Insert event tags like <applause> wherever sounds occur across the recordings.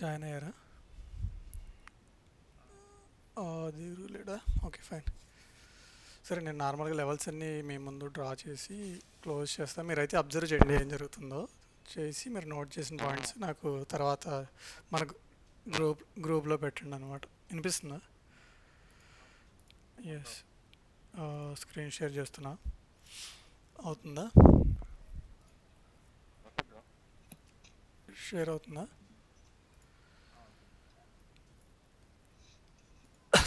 Join అయ్యారా? అది లేడా? Okay fine. సరే నేను నార్మల్గా లెవెల్స్ అన్నీ మీ ముందు డ్రా చేసి క్లోజ్ చేస్తాను మీరైతే అబ్జర్వ్ చేయండి ఏం జరుగుతుందో. చేసి మీరు నోట్ చేసిన పాయింట్స్ నాకు తర్వాత మన గ్రూప్ గ్రూప్లో పెట్టండి అనమాట వినిపిస్తుందా? ఎస్ స్క్రీన్ షేర్ చేస్తున్నా. అవుతుందా? షేర్ అవుతుందా?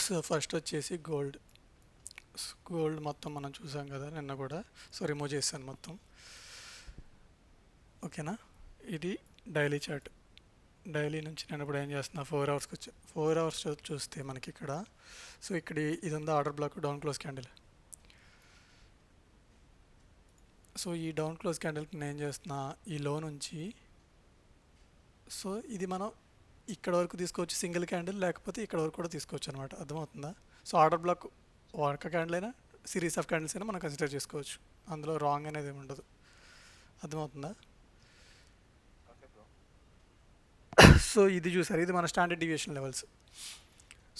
సో ఫస్ట్ వచ్చేసి గోల్డ్ గోల్డ్ మొత్తం మనం చూసాం కదా నిన్న కూడా. సో రిమూవ్ చేశాను మొత్తం. ఓకేనా ఇది డైలీ చార్ట్ డైలీ నుంచి నేను ఇప్పుడు ఏం చేస్తున్నా ఫోర్ అవర్స్కి వచ్చి. ఫోర్ అవర్స్ చూస్తే మనకి ఇక్కడ. సో ఇక్కడ ఇది ఉందా order block down close candle so ఈ డౌన్ క్లోజ్ క్యాండిల్కి నేను ఏం చేస్తున్నా ఈ లో నుంచి. సో ఇది మనం ఇక్కడ వరకు తీసుకోవచ్చు సింగిల్ క్యాండిల్ లేకపోతే ఇక్కడ వరకు కూడా తీసుకోవచ్చు అనమాట అర్థమవుతుందా? సో ఆర్డర్ బ్లాక్ ఒక క్యాండిల్ అయినా సిరీస్ ఆఫ్ క్యాండిల్స్ అయినా మనం కన్సిడర్ చేసుకోవచ్చు. అందులో రాంగ్ అనేది ఏమి ఉండదు. అర్థమవుతుందా? సో ఇది చూసారు. ఇది మన స్టాండర్డ్ డివియేషన్ లెవెల్స్.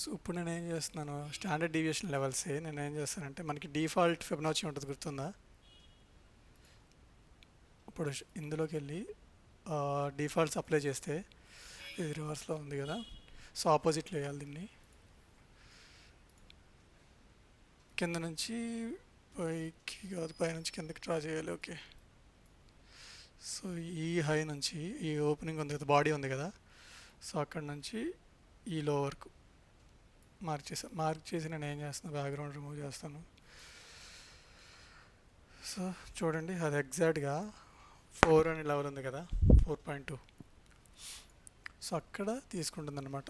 సో ఇప్పుడు నేను ఏం చేస్తున్నాను? స్టాండర్డ్ డివియేషన్ లెవెల్సే. నేను ఏం చేస్తానంటే మనకి డిఫాల్ట్ ఫిబనాచి ఉంటుంది గుర్తుందా? ఇప్పుడు ఇందులోకి వెళ్ళి డిఫాల్ట్స్ అప్లై చేస్తే ఇది రివర్స్లో ఉంది కదా. సో ఆపోజిట్లో వేయాలి దీన్ని. కింద నుంచి పైకి కాదు పై నుంచి కిందకి డ్రా చేయాలి ఓకే. సో ఈ హై నుంచి ఈ ఓపెనింగ్ ఉంది కదా బాడీ ఉంది కదా. సో అక్కడ నుంచి ఈ లో వరకు మార్క్ చేసా మార్క్ చేసి నేను ఏం చేస్తాను బ్యాక్గ్రౌండ్ రిమూవ్ చేస్తాను. సో చూడండి అది ఎగ్జాక్ట్గా ఫోర్ అనే లెవెల్ ఉంది కదా ఫోర్ పాయింట్ టూ. సో అక్కడ తీసుకుంటుంది అనమాట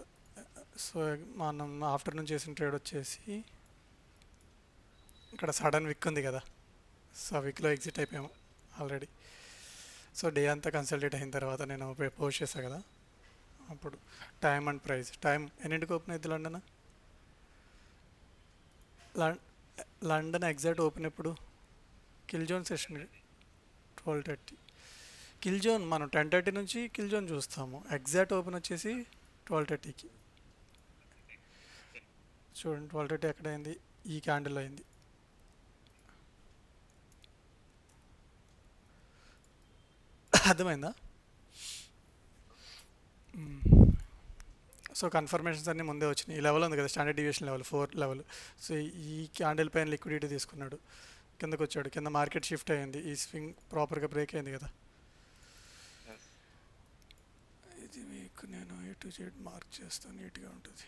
సో మనం ఆఫ్టర్నూన్ చేసిన ట్రేడ్ వచ్చేసి ఇక్కడ సడన్ విక్ ఉంది కదా. సో ఆ విక్లో ఎగ్జిట్ అయిపోయాము ఆల్రెడీ. సో డే అంతా కన్సల్టేట్ అయిన తర్వాత నేను పోస్ట్ చేశాను కదా. అప్పుడు టైం అండ్ ప్రైస్. టైం ఎన్నింటికి ఓపెన్ అవుతుంది లండన్? లండన్ ఎగ్జాక్ట్ ఓపెన్ ఎప్పుడు? Kill zone session twelve thirty. Kill zone మనం టెన్ థర్టీ నుంచి కిల్ జోన్ చూస్తాము. ఎగ్జాక్ట్ ఓపెన్ వచ్చేసి ట్వెల్వ్ థర్టీకి. చూడండి ట్వెల్వ్ థర్టీ ఎక్కడ అయింది ఈ క్యాండిల్ అయింది. అర్థమైందా? సో కన్ఫర్మేషన్స్ అన్నీ ముందే వచ్చినాయి. ఈ లెవెల్ ఉంది కదా standard deviation level four level so ఈ క్యాండిల్ పైన లిక్విడిటీ తీసుకున్నాడు. కిందకు వచ్చాడు కింద మార్కెట్ షిఫ్ట్ అయ్యింది ఈ స్వింగ్ ప్రాపర్గా బ్రేక్ అయింది కదా ఎస్ ఇది మీకు నేను ఏ టు జెడ్ మార్క్ చేస్తాను నీట్గా ఉంటుంది.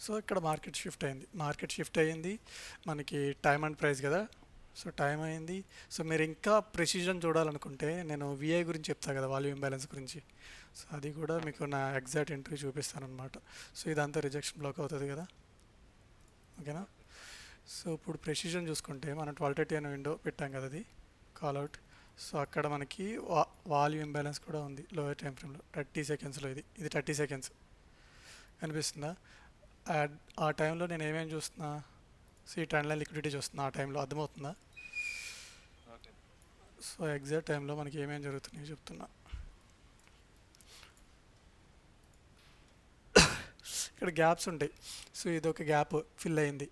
సో ఇక్కడ మార్కెట్ షిఫ్ట్ అయింది. మార్కెట్ షిఫ్ట్ అయ్యింది. మనకి టైం అండ్ ప్రైస్ కదా. సో టైం అయింది. సో మీరు ఇంకా ప్రెసిజన్ చూడాలనుకుంటే నేను విఐ గురించి చెప్తాను కదా వాల్యూమ్ బ్యాలెన్స్ గురించి. సో అది కూడా మీకు నా ఎగ్జాక్ట్ ఎంట్రీ చూపిస్తాను అనమాట సో ఇదంతా రిజెక్షన్ బ్లాక్ అవుతుంది కదా. ఓకేనా? సో ఇప్పుడు ప్రెసిజన్ చూసుకుంటే మనం ట్వెల్వ్ థర్టీ అనే విండో పెట్టాం కదా అది. కాల్అవుట్ సో అక్కడ మనకి వా వాల్యూమ్ బ్యాలెన్స్ కూడా ఉంది లోయర్ టైం ఫ్రేమ్లో. థర్టీ సెకండ్స్లో ఇది. ఇది థర్టీ సెకండ్స్. కనిపిస్తుందా? ఆ- టైంలో నేను ఏమేమి చూస్తున్నా? సో ఈ ట్రెండ్ లైన్ లిక్విడిటీ చూస్తున్నా. ఆ టైంలో అర్థమవుతుందా? సో ఎగ్జాక్ట్ టైంలో మనకి ఏమేమి జరుగుతున్నాయో చెప్తున్నా. ఇక్కడ గ్యాప్స్ ఉంటాయి. సో ఇదొక గ్యాప్ ఫిల్ అయింది.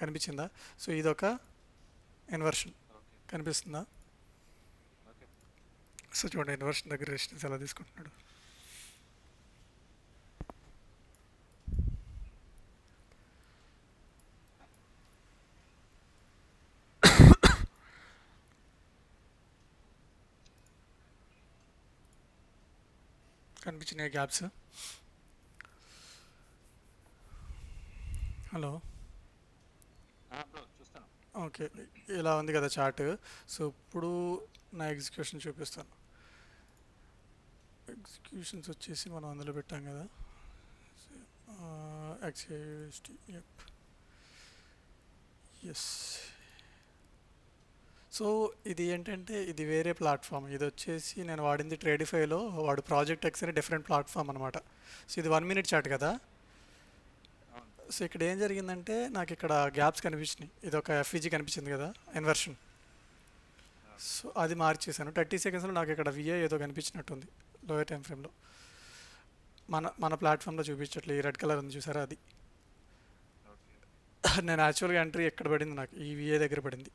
కనిపించిందా? సో ఇదొక ఇన్వర్షన్. కనిపిస్తుందా? సో చూడండి ఇన్వర్షన్ దగ్గర రెసిస్టెన్స్ ఎలా తీసుకుంటున్నాడు. కనిపించినాయి గ్యాప్స్? హలో? ఓకే ఇలా ఉంది కదా చార్ట్ సో ఇప్పుడు నా ఎగ్జిక్యూషన్ చూపిస్తాను. ఎగ్జిక్యూషన్స్ వచ్చేసి మనం అందులో పెట్టాం కదా. ఎప్ ఎస్ సో ఇది ఏంటంటే ఇది వేరే ప్లాట్ఫామ్. ఇది వచ్చేసి నేను వాడింది ట్రేడిఫైలో వాడు ప్రాజెక్ట్ ఎక్స్ అనే డిఫరెంట్ ప్లాట్ఫామ్ అనమాట సో ఇది వన్ మినిట్ చార్ట్ కదా. సో ఇక్కడ ఏం జరిగిందంటే నాకు ఇక్కడ గ్యాప్స్ కనిపించినాయి. ఇది ఒక ఎఫ్ఈజీ కనిపించింది కదా ఇన్వర్షన్ సో అది మార్చేసాను థర్టీ సెకండ్స్లో నాకు ఇక్కడ విఏ ఏదో కనిపించినట్టుంది. లోయర్ టైం ఫ్రేమ్లో. మన మన ప్లాట్ఫామ్లో చూపించట్లేదు ఈ రెడ్ కలర్ ఉంది చూసారా అది? నేను యాక్చువల్గా ఎంట్రీ ఎక్కడ పడింది నాకు? ఈ విఏ దగ్గర పడింది.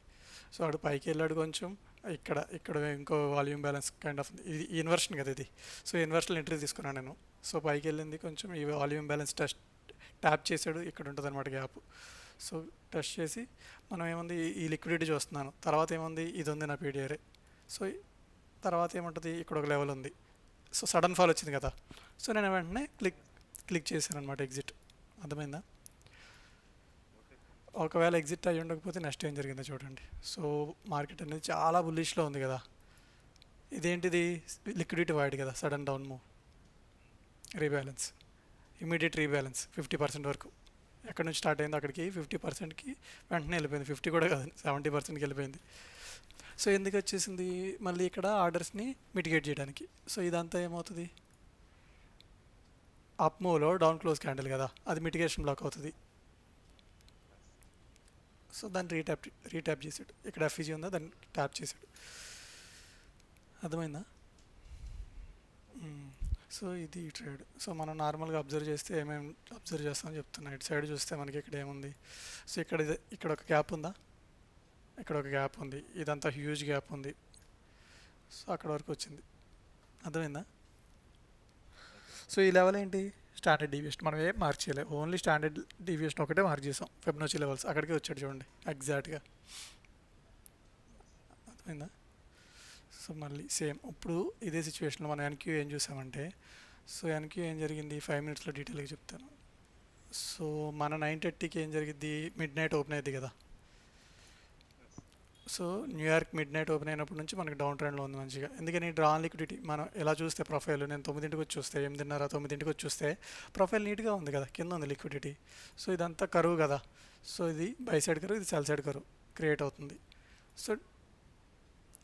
సో వాడు పైకి వెళ్ళాడు కొంచెం ఇక్కడ ఇక్కడ ఇంకో వాల్యూమ్ బ్యాలెన్స్ కైండ్ ఆఫ్ ఇది ఇన్వర్షన్ కదా ఇది. సో ఇన్వర్షనల్ ఎంట్రీ తీసుకున్నాను నేను. సో పైకి వెళ్ళింది కొంచెం ఈ వాల్యూమ్ బ్యాలెన్స్ టెస్ట్ ట్యాప్ చేసాడు ఇక్కడ ఉంటుంది అనమాట గ్యాప్. సో టెస్ట్ చేసి మనం ఏముంది ఈ లిక్విడిటీ చూస్తున్నాను. తర్వాత ఏముంది ఇది ఉంది నా పీడిఆర్ఏ సో తర్వాత ఏముంటుంది ఇక్కడ ఒక లెవెల్ ఉంది. సో సడన్ ఫాల్ వచ్చింది కదా. సో నేను వెంటనే క్లిక్ క్లిక్ చేశాను అనమాట ఎగ్జిట్. అర్థమైందా? ఒకవేళ ఎగ్జిట్ అయ్యి ఉండకపోతే నెక్స్ట్ ఏం జరిగిందో చూడండి. సో మార్కెట్ అనేది చాలా బుల్లిష్లో ఉంది కదా. ఇదేంటిది? లిక్విడిటీ వైడ్ కదా sudden down move. Rebalance. Immediate rebalance fifty percent వరకు. ఎక్కడి నుంచి స్టార్ట్ అయిందో అక్కడికి ఫిఫ్టీ పర్సెంట్కి వెంటనే వెళ్ళిపోయింది. ఫిఫ్టీ కూడా కాదు సెవెంటీ పర్సెంట్కి వెళ్ళిపోయింది. సో ఎందుకు వచ్చేసింది మళ్ళీ ఇక్కడ ఆర్డర్స్ని మిటిగేట్ చేయడానికి? సో ఇదంతా ఏమవుతుంది? అప్ మూవ్లో డౌన్ క్లోజ్ క్యాండిల్ కదా అది మిటిగేషన్ బ్లాక్ అవుతుంది. సో దాన్ని రీట్యాప్ రీట్యాప్ చేసాడు. ఇక్కడ ఎఫ్ఈజీ ఉందా దాన్ని ట్యాప్ చేసాడు. అర్థమైందా? సో ఇది ట్రేడ్ సో మనం నార్మల్గా అబ్జర్వ్ చేస్తే ఏమేమి అబ్జర్వ్ చేస్తామని చెప్తున్నా. ఇటు సైడ్ చూస్తే మనకి ఇక్కడ ఏముంది? సో ఇక్కడ ఇక్కడ ఒక గ్యాప్ ఉందా? ఇక్కడ ఒక గ్యాప్ ఉంది. ఇదంతా హ్యూజ్ గ్యాప్ ఉంది. సో అక్కడ వరకు వచ్చింది. అర్థమైందా? సో ఈ లెవెల్ ఏంటి? స్టాండర్డ్ డీవియేషన్ మనం ఏం మార్క్ చేయలేదు ఓన్లీ స్టాండర్డ్ డీవియేషన్ ఒకటే మార్క్ చేసాం. ఫెబ్నోచి లెవెల్స్ అక్కడికి వచ్చాడు చూడండి. ఎగ్జాక్ట్గా అర్థమైందా? సో మళ్ళీ సేమ్ ఇప్పుడు ఇదే సిచ్యువేషన్లో మనం ఎన్క్యూ ఏం చూసామంటే సో ఎన్క్యూ ఏం జరిగింది? ఫైవ్ మినిట్స్లో డీటెయిల్గా చెప్తాను. సో మన నైన్ థర్టీకి ఏం జరిగింది మిడ్ నైట్ ఓపెన్ అయ్యింది కదా. So New York midnight open అయినప్పటి నుంచి మనకి డౌన్ ట్రెండ్లో ఉంది మంచిగా. ఎందుకని డ్రాన్ లిక్విడిటీ మనం ఎలా చూస్తే ప్రొఫైల్ నేను తొమ్మిదింటికి వచ్చి చూస్తే ఎనిమిదిన్నర తొమ్మిదింటికి వచ్చి చూస్తే ప్రొఫైల్ నీట్గా ఉంది కదా కింద ఉంది లిక్విడిటీ. సో ఇదంతా కరువు కదా సో ఇది బై సైడ్ కరువు ఇది సెల్ సైడ్ కరువు క్రియేట్ అవుతుంది. సో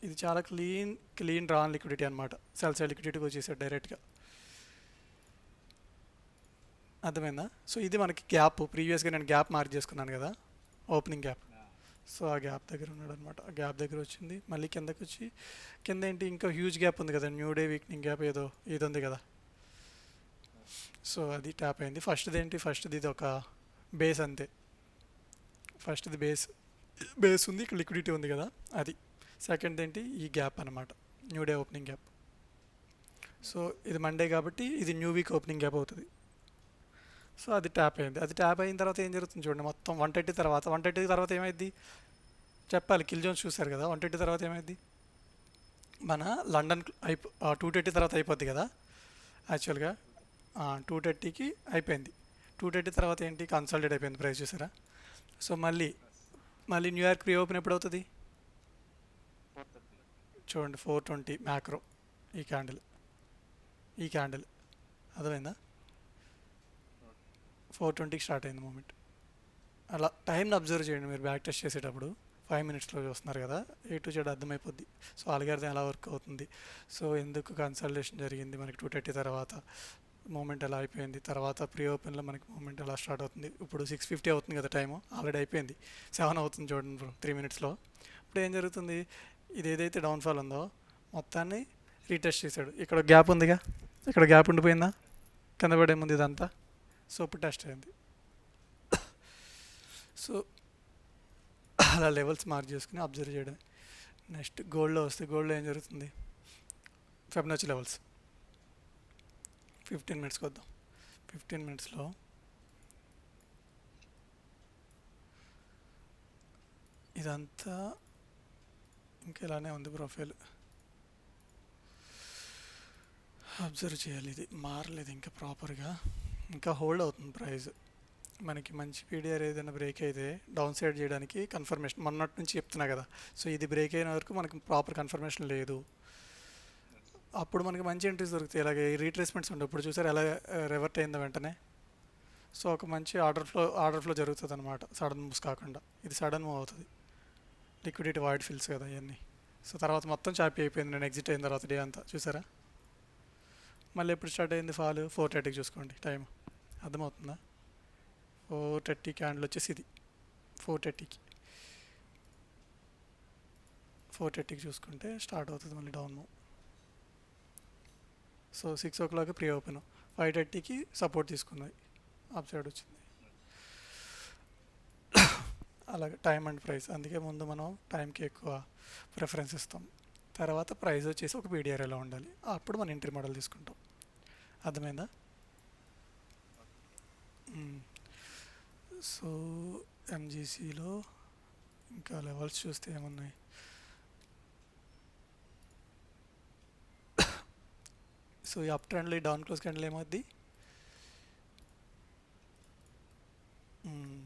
ఇది చాలా క్లీన్ క్లీన్ డ్రాన్ లిక్విడిటీ అనమాట సెల్ సైడ్ లిక్విడిటీకి వచ్చేసాడు డైరెక్ట్గా. అర్థమైందా? సో ఇది మనకి గ్యాప్ ప్రీవియస్గా నేను గ్యాప్ మార్క్ చేసుకున్నాను కదా ఓపెనింగ్ గ్యాప్. సో ఆ గ్యాప్ దగ్గర ఉన్నాడు అనమాట ఆ గ్యాప్ దగ్గర వచ్చింది. మళ్ళీ కిందకి వచ్చి కింద ఏంటి ఇంకా హ్యూజ్ గ్యాప్ ఉంది కదా న్యూ డే వీక్నింగ్ గ్యాప్ ఏదో ఇది ఉంది కదా. సో అది ట్యాప్ అయింది. ఫస్ట్ది ఏంటి ఫస్ట్ది ఇది ఒక బేస్ అంతే. ఫస్ట్ది బేస్ బేస్ ఉంది ఇక్కడ లిక్విడిటీ ఉంది కదా అది. సెకండ్ ఏంటి ఈ గ్యాప్ అనమాట new day opening gap so ఇది మండే కాబట్టి ఇది న్యూ వీక్ ఓపెనింగ్ గ్యాప్ అవుతుంది. సో అది ట్యాప్ అయింది. అది ట్యాప్ అయిన తర్వాత ఏం జరుగుతుంది చూడండి మొత్తం వన్ థర్టీ తర్వాత వన్ థర్టీ తర్వాత ఏమైంది చెప్పాలి కిల్ జోన్స్ చూశారు కదా వన్ థర్టీ తర్వాత ఏమైంది మన లండన్ అయిపో టూ థర్టీ తర్వాత అయిపోద్ది కదా యాక్చువల్గా టూ థర్టీకి అయిపోయింది. టూ థర్టీ తర్వాత ఏంటి? కన్సల్టెడ్ అయిపోయింది ప్రైస్ చూసారా? సో మళ్ళీ మళ్ళీ న్యూయార్క్ రీఓపెన్ ఎప్పుడు అవుతుంది? చూడండి ఫోర్ ట్వంటీ మ్యాక్రో ఈ క్యాండిల్ ఈ క్యాండిల్ అర్థమైందా? ఫోర్ ట్వంటీకి స్టార్ట్ అయింది మూమెంట్. అలా టైంని అబ్జర్వ్ చేయండి మీరు బ్యాక్ టెస్ట్ చేసేటప్పుడు. ఫైవ్ మినిట్స్లో చూస్తున్నారు కదా ఏ టు జెడ్ అర్థమైపోద్ది. సో అల్గారిథం ఎలా వర్క్ అవుతుంది? సో ఎందుకు కన్సల్టేషన్ జరిగింది మనకి టూ థర్టీ తర్వాత? మూమెంట్ ఎలా అయిపోయింది? తర్వాత ప్రీ ఓపెన్లో మనకి మూమెంట్ ఎలా స్టార్ట్ అవుతుంది? ఇప్పుడు సిక్స్ ఫిఫ్టీ అవుతుంది కదా టైము ఆల్రెడీ అయిపోయింది. సెవెన్ అవుతుంది చూడండి బ్రో త్రీ మినిట్స్లో. ఇప్పుడు ఏం జరుగుతుంది? ఇది ఏదైతే డౌన్ఫాల్ ఉందో మొత్తాన్ని రీటెస్ట్ చేశాడు. ఇక్కడ గ్యాప్ ఉందిగా? ఇక్కడ గ్యాప్ ఉండిపోయిందా? కింద పడే ముందు ఇదంతా? సోపు టెస్ట్ అయింది. సో అలా లెవెల్స్ మార్క్ చేసుకుని అబ్జర్వ్ చేయడం నెక్స్ట్ గోల్డ్లో వస్తే గోల్డ్లో ఏం జరుగుతుంది? ఫెబ్నచ్ లెవెల్స్. ఫిఫ్టీన్ మినిట్స్కి వద్దాం. ఫిఫ్టీన్ మినిట్స్లో ఇదంతా ఇంకా ఇలానే ఉంది ప్రొఫైల్. అబ్జర్వ్ చేయాలి ఇది. మారలేదు ఇంకా ప్రాపర్గా. ఇంకా హోల్డ్ అవుతుంది ప్రైస్. మనకి మంచి పీడిఆర్ ఏదైనా బ్రేక్ అయితే డౌన్ సైడ్ చేయడానికి కన్ఫర్మేషన్ మొన్నటి నుంచి చెప్తున్నా కదా. సో ఇది బ్రేక్ అయిన వరకు మనకి ప్రాపర్ కన్ఫర్మేషన్ లేదు. అప్పుడు మనకి మంచి ఎంట్రీస్ దొరుకుతాయి. ఇలాగే రీట్రేస్మెంట్స్ ఉండవు. ఇప్పుడు చూసారు ఎలా రివర్ట్ అయిందో వెంటనే. సో ఒక మంచి ఆర్డర్ ఫ్లో ఆర్డర్ ఫ్లో జరుగుతుంది అనమాట సడన్ మూవ్స్ కాకుండా. ఇది సడన్ మూవ్ అవుతుంది. లిక్విడిటీ వైడ్ ఫిల్స్ కదా ఇవన్నీ సో తర్వాత మొత్తం చాపీ అయిపోయింది. నేను ఎగ్జిట్ అయిన తర్వాత డే అంతా. చూసారా? మళ్ళీ ఎప్పుడు స్టార్ట్ అయింది ఫాల్? ఫోర్ థర్టీకి చూసుకోండి. టైం అర్థమవుతుందా? ఫోర్ థర్టీ క్యాండిల్ వచ్చేసి ఇది ఫోర్ థర్టీకి ఫోర్ థర్టీకి చూసుకుంటే స్టార్ట్ అవుతుంది మళ్ళీ down move so six o'clock pre open five థర్టీకి సపోర్ట్ తీసుకున్నది అప్ సైడ్ వచ్చింది. <coughs> అలాగే టైం అండ్ ప్రైస్ అందుకే ముందు మనం టైంకి ఎక్కువ ప్రిఫరెన్స్ ఇస్తాం. తర్వాత ప్రైస్ వచ్చేసి ఒక పీడిఆర్ఏలో ఉండాలి. అప్పుడు మనం ఎంట్రీ మోడల్ తీసుకుంటాం. అర్థమైందా? Hmm. సో ఎంజీసీలో ఇంకా లెవెల్స్ చూస్తే ఏమున్నాయి? <coughs> సో ఈ అప్ ట్రెండ్లో ఈ డౌన్ క్లోజ్ క్యాండిల్ ఏమవుద్ది? Hmm.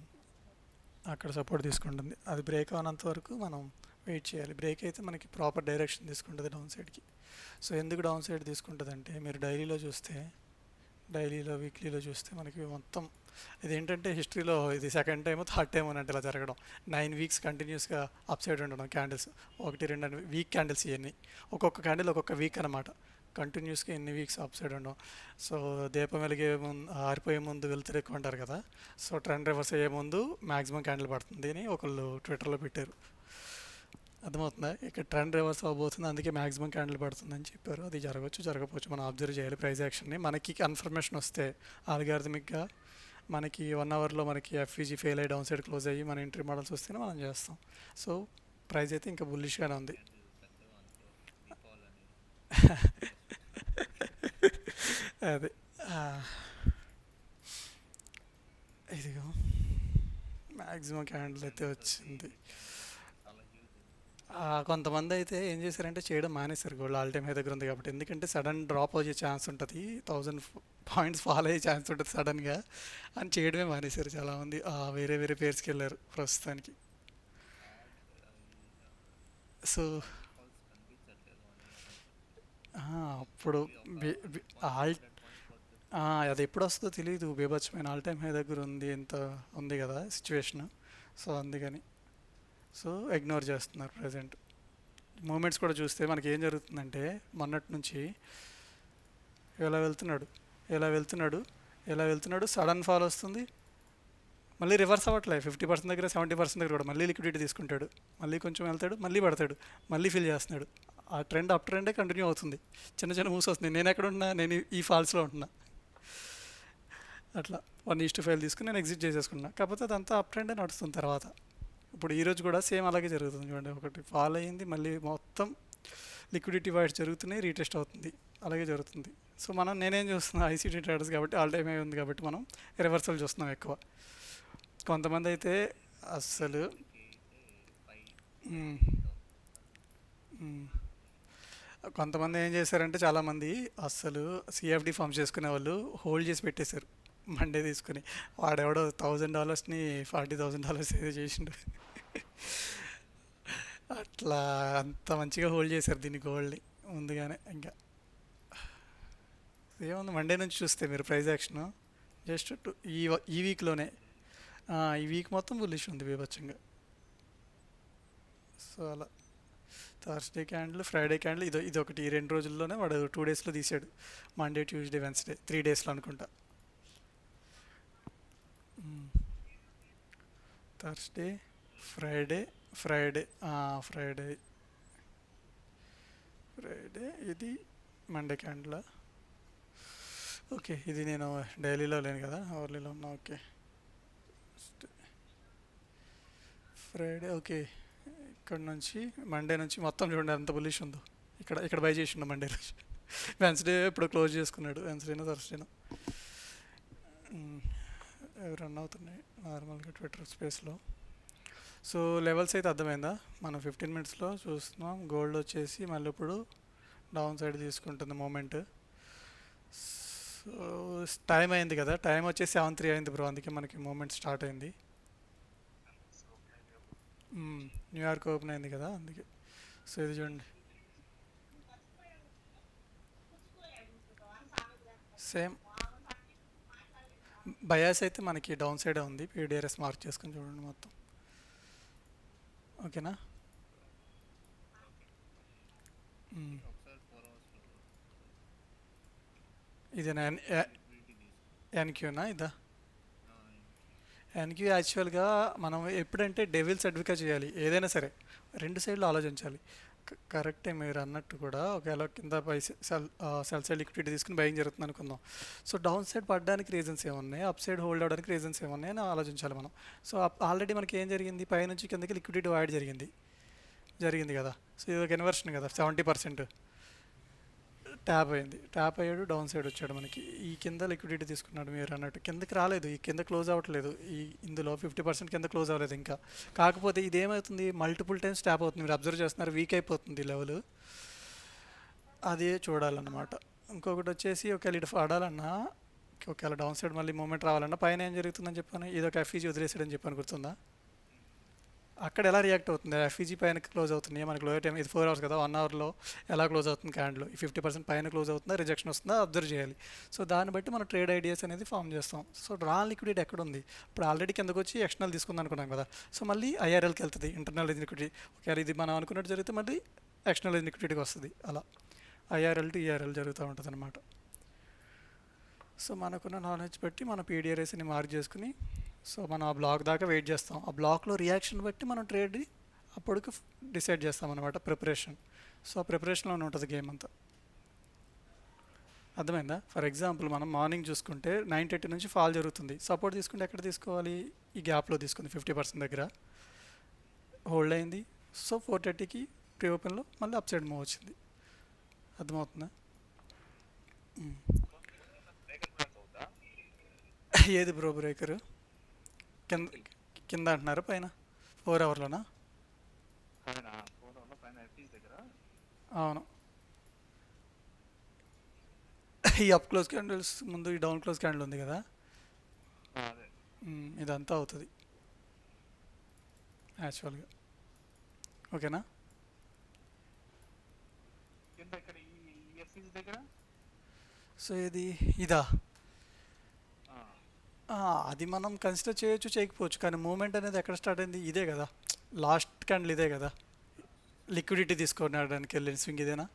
అక్కడ సపోర్ట్ తీసుకుంటుంది. అది బ్రేక్ అవనంత వరకు మనం వెయిట్ చేయాలి. బ్రేక్ అయితే మనకి ప్రాపర్ డైరెక్షన్ తీసుకుంటుంది డౌన్ సైడ్కి సో ఎందుకు డౌన్ సైడ్ తీసుకుంటుంది అంటే మీరు డైలీలో చూస్తే డైలీలో వీక్లీలో చూస్తే మనకి మొత్తం ఇదేంటంటే హిస్టరీలో ఇది సెకండ్ టైం థర్డ్ టైం అని అంటే ఇలా జరగడం. నైన్ వీక్స్ కంటిన్యూస్గా అప్ సైడ్ ఉండడం క్యాండిల్స్ ఒకటి రెండు వీక్ క్యాండిల్స్ ఇవన్నీ. ఒక్కొక్క క్యాండిల్ ఒక్కొక్క వీక్ అనమాట కంటిన్యూస్గా ఎన్ని వీక్స్ అప్ సైడ్ ఉండడం. సో దీపం వెలిగే ముందు ఆరిపోయే ముందు వెళ్తారు ఎక్కువ అంటారు కదా. సో ట్రెండ్ రివర్స్ అయ్యే ముందు మ్యాక్సిమం క్యాండిల్ పడుతుంది అని ఒకళ్ళు ట్విట్టర్లో పెట్టారు. అర్థమవుతుందా? ఇక్కడ ట్రెండ్ రివర్స్ అవ్వబోతుంది అందుకే మ్యాక్సిమం క్యాండిల్ పడుతుందని చెప్పారు. అది జరగవచ్చు జరగకపోవచ్చు. మనం అబ్జర్వ్ చేయాలి. ప్రైజ్ యాక్షన్ని మనకి కన్ఫర్మేషన్ వస్తే ఆల్గారిథమిక్గా మనకి వన్ అవర్లో మనకి ఎఫ్ఈజీ ఫెయిల్ అయ్యి డౌన్ సైడ్ క్లోజ్ అయ్యి మన ఎంట్రీ మోడల్స్ వస్తేనే మనం చేస్తాం. సో ప్రైస్ అయితే ఇంకా బుల్లిష్గానే ఉంది. <laughs> అదే. ఇదిగో మ్యాక్సిమం క్యాండిల్ అయితే వచ్చింది. కొంతమంది అయితే ఏం చేశారంటే చేయడం మానేశారు గోల్డ్ ఆల్ టైమ్ హై దగ్గర ఉంది కాబట్టి. ఎందుకంటే సడన్ డ్రాప్ అయ్యే ఛాన్స్ ఉంటుంది. థౌజండ్ పాయింట్స్ ఫాల్ అయ్యే ఛాన్స్ ఉంటుంది సడన్గా. అని చేయడమే మానేశారు చాలామంది. వేరే వేరే పేర్స్కి వెళ్ళారు ప్రస్తుతానికి. సో అప్పుడు ఆల్ అది ఎప్పుడు వస్తుందో తెలియదు బీభత్సమైన ఆల్ టైమ్ హై దగ్గర ఉంది ఎంత ఉంది కదా సిచ్యువేషన్. సో అందుకని. సో ఇగ్నోర్ చేస్తున్నారు ప్రజెంట్ మూమెంట్స్ కూడా చూస్తే మనకి ఏం జరుగుతుందంటే మొన్నటి నుంచి ఎలా వెళ్తున్నాడు ఎలా వెళ్తున్నాడు ఎలా వెళ్తున్నాడు సడన్ ఫాల్ వస్తుంది. మళ్ళీ రివర్స్ అవ్వట్లే. ఫిఫ్టీ పర్సెంట్ దగ్గర సెవెంటీ పర్సెంట్ దగ్గర కూడా మళ్ళీ లిక్విడిటీ తీసుకుంటాడు. మళ్ళీ కొంచెం వెళ్తాడు మళ్ళీ పడతాడు మళ్ళీ ఫిల్ చేస్తున్నాడు. ఆ ట్రెండ్ అప్ ట్రెండే కంటిన్యూ అవుతుంది. చిన్న చిన్న మూవ్స్ వస్తుంది నేను ఎక్కడ ఉన్నా నేను ఈ ఫాల్స్లో ఉంటున్నా. అట్లా. వన్ ఈస్ట్ ఫైల్ తీసుకుని నేను ఎగ్జిట్ చేసేసుకున్నా. కాకపోతే అదంతా అప్ ట్రెండే నడుస్తుంది తర్వాత. ఇప్పుడు ఈరోజు కూడా సేమ్ అలాగే జరుగుతుంది చూడండి. ఒకటి ఫాల్ అయ్యింది మళ్ళీ మొత్తం లిక్విడిటీ వైడ్స్ జరుగుతున్నాయి రీటెస్ట్ అవుతుంది. అలాగే జరుగుతుంది. సో మనం నేనేం చూస్తున్నా ఐసీటీ ట్రేడర్స్ కాబట్టి ఆల్ టైమ్ ఉంది కాబట్టి మనం రివర్సల్ చూస్తున్నాం ఎక్కువ. కొంతమంది అయితే అస్సలు కొంతమంది ఏం చేశారంటే చాలామంది అస్సలు సిఎఫ్డి ఫామ్ చేసుకునే వాళ్ళు హోల్డ్ చేసి పెట్టేశారు. మండే తీసుకుని వాడెవడో థౌజండ్ డాలర్స్ని ఫార్టీ థౌజండ్ డాలర్స్ ఏదో చేసిండు. అట్లా అంత మంచిగా హోల్డ్ చేశారు దీన్ని గోల్డ్ని ముందుగానే ఇంకా. ఏముంది మండే నుంచి చూస్తే మీరు ప్రైజ్ యాక్షన్. జస్ట్ టూ ఈ వ- ఈ వీక్లోనే ఈ వీక్ మొత్తం బుల్లిష్ ఉంది బీభత్సంగా. సో అలా. థర్స్డే క్యాండిల్ ఫ్రైడే క్యాండిల్ ఇది ఇది ఒకటి ఈ రెండు రోజుల్లోనే వాడు టూ డేస్లో తీసాడు. మండే ట్యూస్డే వెన్స్డే త్రీ డేస్లో అనుకుంటా. Thursday Friday Friday Friday Friday ఇది మండే క్యాండిల్ ఓకే ఇది నేను డైలీలో లేను కదా అవర్లీలో ఉన్నా ఓకే ఫ్రైడే ఓకే ఇక్కడ నుంచి మండే నుంచి మొత్తం చూడండి ఎంత పొల్యూషన్ ఉందో. ఇక్కడ ఇక్కడ బై చేసిండు మండే రోజు వెన్స్డే ఇప్పుడు క్లోజ్ చేసుకున్నాడు వెన్స్డేనో థర్స్డేనో రన్ అవుతున్నాయి నార్మల్గా ట్విట్టర్ స్పేస్లో సో లెవెల్స్ అయితే అర్థమైందా? మనం ఫిఫ్టీన్ మినిట్స్లో చూస్తున్నాం గోల్డ్ వచ్చేసి మళ్ళీ ఇప్పుడు డౌన్ సైడ్ తీసుకుంటుంది మూమెంట్ సో టైం అయింది కదా? టైం వచ్చేసి సెవెన్ త్రీ అయింది బ్రో అందుకే మనకి మూమెంట్ స్టార్ట్ అయింది. Hmm, న్యూయార్క్ ఓపెన్ అయింది కదా అందుకే. సో ఇది చూడండి. సేమ్ బయాస్ అయితే మనకి డౌన్ సైడే ఉంది. పీడిఆర్ఎస్ మార్క్ చేసుకొని చూడండి మొత్తం. ఓకేనా? ఇదేనా? ఎన్ ఎన్క్యూనా ఇదా? ఎన్క్యూ యాక్చువల్గా మనం ఎప్పుడంటే డెవిల్స్ అడ్వకేట్ చేయాలి. ఏదైనా సరే రెండు సైడ్లు ఆలోచించాలి. కరెక్టే మీరు అన్నట్టు కూడా. ఒకవేళ కింద buy sell sell side liquidity తీసుకుని బయింగ్ జరుగుతుంది అనుకుందాం. సో డౌన్ సైడ్ పడడానికి రీజన్స్ ఏమున్నాయి? అప్ సైడ్ హోల్డ్ అవడానికి రీజన్స్ ఏమున్నాయి? అని ఆలోచించాలి మనం. సో ఆల్రెడీ మనకి ఏం జరిగింది? పైనుంచి కిందకి లిక్విడిటీ వాయిడ్ జరిగింది. జరిగింది కదా. సో ఇది ఒక ఇన్వర్షన్ కదా సెవెంటీ పర్సెంట్. ట్యాప్ అయింది. ట్యాప్ అయ్యాడు డౌన్ సైడ్ వచ్చాడు మనకి. ఈ కింద లిక్విడిటీ తీసుకున్నాడు మీరు అన్నట్టు. కిందకి రాలేదు. ఈ కింద క్లోజ్ అవ్వట్లేదు. ఈ ఇందులో ఫిఫ్టీ పర్సెంట్ కింద క్లోజ్ అవ్వలేదు ఇంకా. కాకపోతే ఇది ఏమవుతుంది మల్టిపుల్ టైమ్స్ ట్యాప్ అవుతుంది. మీరు అబ్జర్వ్ చేస్తున్నారు వీక్ అయిపోతుంది లెవెల్. అదే చూడాలన్నమాట. ఇంకొకటి వచ్చేసి ఒకవేళ ఇటు పడాలన్నా ఒకవేళ డౌన్ సైడ్ మళ్ళీ మూమెంట్ రావాలన్నా పైన ఏం జరుగుతుందని చెప్పాను? ఇది ఒక ఎఫ్ఈజీ వదిలేసాడని చెప్పాను. గుర్తుందా? అక్కడ ఎలా రియాక్ట్ అవుతుంది? ఎఫ్ఈజీ పైన క్లోజ్ అవుతుంది మనకి లోయర్ టైం ఇది ఫోర్ అవర్స్ కదా వన్ అవర్లో ఎలా క్లోజ్ అవుతుంది క్యాండిల్ ఈ ఫిఫ్టీ పర్సెంట్ పైన క్లోజ్ అవుతుందా? రిజెక్షన్ వస్తుందా? అబ్జర్వ్ చేయాలి. సో దాన్ని బట్టి మనం ట్రేడ్ ఐడియాస్ అనేది ఫామ్ చేస్తాం. సో రా లిక్విడిటీ ఎక్కడ ఉంది? ఇప్పుడు ఆల్రెడీ కిందకు వచ్చి ఎక్స్టర్నల్ తీసుకుందాం అనుకున్నాం కదా. సో మళ్ళీ ఐఆర్ఎల్కి వెళ్తుంది ఇంటర్నల్ లిక్విడిటీ ఒకవేళ ఇది మనం అనుకున్నట్టు జరిగితే మళ్ళీ ఎక్స్టర్నల్ లిక్విడిటీకి వస్తుంది. అలా. ఐఆర్ఎల్ టు ఈఆర్ఎల్ జరుగుతూ ఉంటుంది అనమాట సో మనకున్న నాలెడ్జ్ బట్టి మన పీడిఆర్ఎస్ని మార్క్ చేసుకుని సో మనం ఆ బ్లాక్ దాకా వెయిట్ చేస్తాం. ఆ బ్లాక్లో రియాక్షన్ బట్టి మనం ట్రేడ్ అప్పటికి డిసైడ్ చేస్తాం అనమాట ప్రిపరేషన్. సో ఆ ప్రిపరేషన్లోనే ఉంటుంది గేమ్ అంతా. అర్థమైందా? ఫర్ ఎగ్జాంపుల్ మనం మార్నింగ్ చూసుకుంటే నైన్ థర్టీ నుంచి ఫాల్ జరుగుతుంది. సపోర్ట్ తీసుకుంటే ఎక్కడ తీసుకోవాలి? ఈ గ్యాప్లో తీసుకుంది ఫిఫ్టీ పర్సెంట్ దగ్గర. హోల్డ్ అయింది. సో ఫోర్ థర్టీకి ప్రీ ఓపెన్లో మళ్ళీ అప్ సైడ్ మూవ్ వచ్చింది. అర్థమవుతుందా? ఏది బ్రో బ్రేకర్? కింద కింద అంటున్నారు పైన? ఫోర్ అవర్లోనా? అవును. ఈ అప్ క్లోజ్ క్యాండిల్స్ ముందు ఈ డౌన్ క్లోజ్ క్యాండిల్ ఉంది కదా? ఇదంతా అవుతుంది. యాక్చువల్గా. ఓకేనా? సో ఇది ఇదా? అది మనం కన్సిడర్ చేయొచ్చు చేయకపోవచ్చు. కానీ మూమెంట్ అనేది ఎక్కడ స్టార్ట్ అయింది? ఇదే కదా. లాస్ట్ క్యాండిల్ ఇదే కదా. లిక్విడిటీ తీసుకోవడానికి వెళ్ళిన స్వింగ్ ఇదేనా.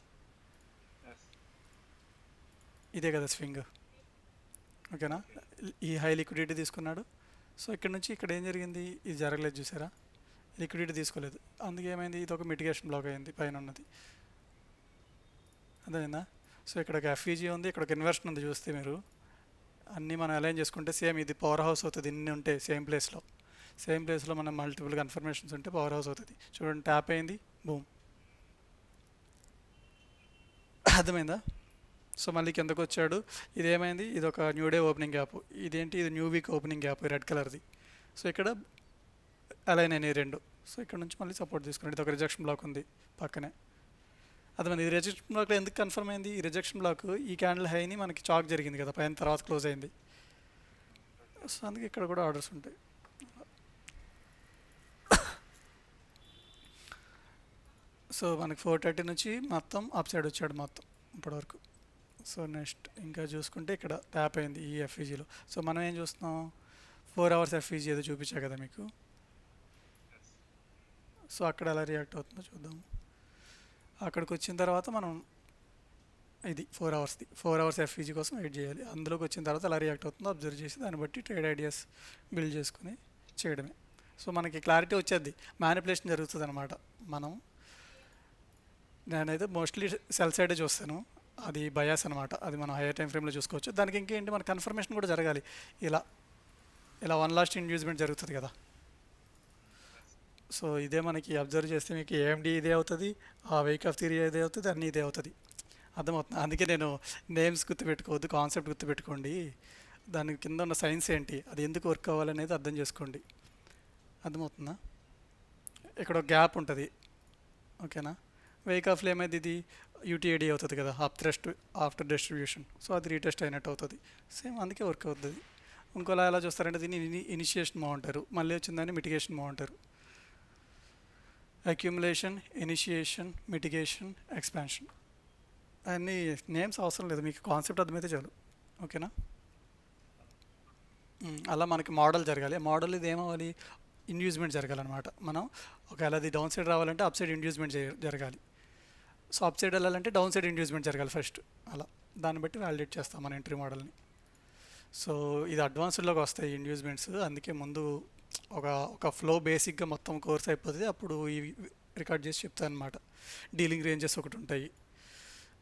ఇదే కదా స్వింగ్ ఓకేనా? ఈ హై లిక్విడిటీ తీసుకున్నాడు. సో ఇక్కడ నుంచి ఇక్కడ ఏం జరిగింది? ఇది జరగలేదు చూసారా? లిక్విడిటీ తీసుకోలేదు. అందుకే ఏమైంది? ఇది ఒక మిటిగేషన్ బ్లాక్ అయింది పైన ఉన్నది అదేనా సో ఇక్కడ ఒక ఎఫ్ఈజీ ఉంది ఇక్కడ ఒక ఇన్వర్షన్ ఉంది చూస్తే మీరు. అన్నీ మనం అలైన్ చేసుకుంటే సేమ్ ఇది పవర్ హౌస్ అవుతుంది. ఇన్ని ఉంటాయి సేమ్ ప్లేస్లో సేమ్ ప్లేస్లో మనం మల్టిపుల్ కన్ఫర్మేషన్స్ ఉంటే పవర్ హౌస్ అవుతుంది. చూడండి ట్యాప్ అయింది. బూమ్ అర్థమైందా? సో మళ్ళీ కిందకు వచ్చాడు. ఇది ఏమైంది ఇది ఒక న్యూ డే ఓపెనింగ్ గ్యాప్ ఇదేంటి? ఇది new week opening gap red కలర్ది సో ఇక్కడ అలైన్ అయినాయి రెండు. సో ఇక్కడ నుంచి మళ్ళీ సపోర్ట్ తీసుకున్నాడు. ఇది ఒక రిజెక్షన్ బ్లాక్ ఉంది పక్కనే. అర్థమైంది. ఈ రిజెక్షన్ బ్లాక్లో ఎందుకు కన్ఫర్మ్ అయింది? ఈ రిజెక్షన్ బ్లాక్ ఈ క్యాండిల్ హైని మనకి చాక్ జరిగింది కదా పైన తర్వాత క్లోజ్ అయింది. సో అందుకే ఇక్కడ కూడా ఆర్డర్స్ ఉంటాయి. సో మనకి ఫోర్ థర్టీ నుంచి మొత్తం అప్ సైడ్ వచ్చాడు మొత్తం ఇప్పటివరకు. సో నెక్స్ట్ ఇంకా చూసుకుంటే ఇక్కడ ట్యాప్ అయింది ఈ ఎఫ్ఈజీలో సో మనం ఏం చూస్తున్నాం? ఫోర్ అవర్స్ ఎఫ్ఈజీ ఏదో చూపించా కదా మీకు? సో అక్కడ ఎలా రియాక్ట్ అవుతుందో చూద్దాం. అక్కడికి వచ్చిన తర్వాత మనం ఇది ఫోర్ అవర్స్ది ఫోర్ అవర్స్ ఎఫ్ఈజీ కోసం వెయిట్ చేయాలి. అందులోకి వచ్చిన తర్వాత ఎలా రియాక్ట్ అవుతుందో అబ్జర్వ్ చేసి దాన్ని బట్టి ట్రేడ్ ఐడియాస్ బిల్డ్ చేసుకుని చేయడమే. సో మనకి క్లారిటీ వచ్చేది. మ్యానిపులేషన్ జరుగుతుంది అనమాట మనం నేనైతే మోస్ట్లీ సెల్ సైడే చూస్తాను. అది బయాస్ అనమాట అది మనం హైయర్ టైం ఫ్రేమ్లో చూసుకోవచ్చు. దానికి ఇంకేంటి? మన కన్ఫర్మేషన్ కూడా జరగాలి. ఇలా ఇలా వన్ లాస్ట్ ఇండ్యూస్మెంట్ జరుగుతుంది కదా. సో ఇదే మనకి అబ్జర్వ్ చేస్తే మీకు ఏఎండి ఇదే అవుతుంది ఆ వెయిక్ ఆఫ్ థియరీ ఇదే అవుతుంది అన్నీ ఇదే అవుతుంది. అర్థమవుతుంది? అందుకే నేను నేమ్స్ గుర్తుపెట్టుకోవద్దు కాన్సెప్ట్ గుర్తుపెట్టుకోండి. దాని కింద ఉన్న సైన్స్ ఏంటి అది ఎందుకు వర్క్ అవ్వాలనేది అర్థం చేసుకోండి. అర్థమవుతుందా? ఇక్కడ ఒక గ్యాప్ ఉంటుంది. ఓకేనా? వెయిక్ ఆఫ్లో ఏమైంది ఇది? యూటీఐడి అవుతుంది కదా half thrust after distribution so అది రీటెస్ట్ అయినట్టు అవుతుంది. సేమ్ అందుకే వర్క్ అవుతుంది. ఇంకోలా ఎలా చూస్తారంటే దీన్ని ఇనిషియేషన్ బాగుంటారు మళ్ళీ వచ్చిందని మిటిగేషన్ బాగుంటారు అక్యుములేషన్ ఇనిషియేషన్ మిటిగేషన్ ఎక్స్పాన్షన్ అన్ని నేమ్స్ అవసరం లేదు. మీకు కాన్సెప్ట్ అర్థమైతే చాలు. ఓకేనా అలా మనకి మోడల్ జరగాలి. మోడల్ ఇది ఏమవ్వాలి? ఇండ్యూస్మెంట్ జరగాలన్నమాట. మనం ఒకవేళ అది డౌన్ సైడ్ రావాలంటే అప్ సైడ్ ఇండ్యూస్మెంట్ జరగాలి. సో అప్ సైడ్ వెళ్ళాలంటే డౌన్ సైడ్ ఇండ్యూస్మెంట్ జరగాలి ఫస్ట్ అలా. దాన్ని బట్టి వ్యాలిడేట్ చేస్తాం మన ఎంట్రీ మోడల్ని సో ఇది అడ్వాన్స్డ్లోకి వస్తాయి ఇండ్యూస్మెంట్స్ అందుకే ముందు ఒక ఒక ఫ్లో బేసిక్గా మొత్తం కోర్స్ అయిపోతుంది అప్పుడు ఇవి రికార్డ్ చేసి చెప్తాను అనమాట డీలింగ్ రేంజెస్ ఒకటి ఉంటాయి.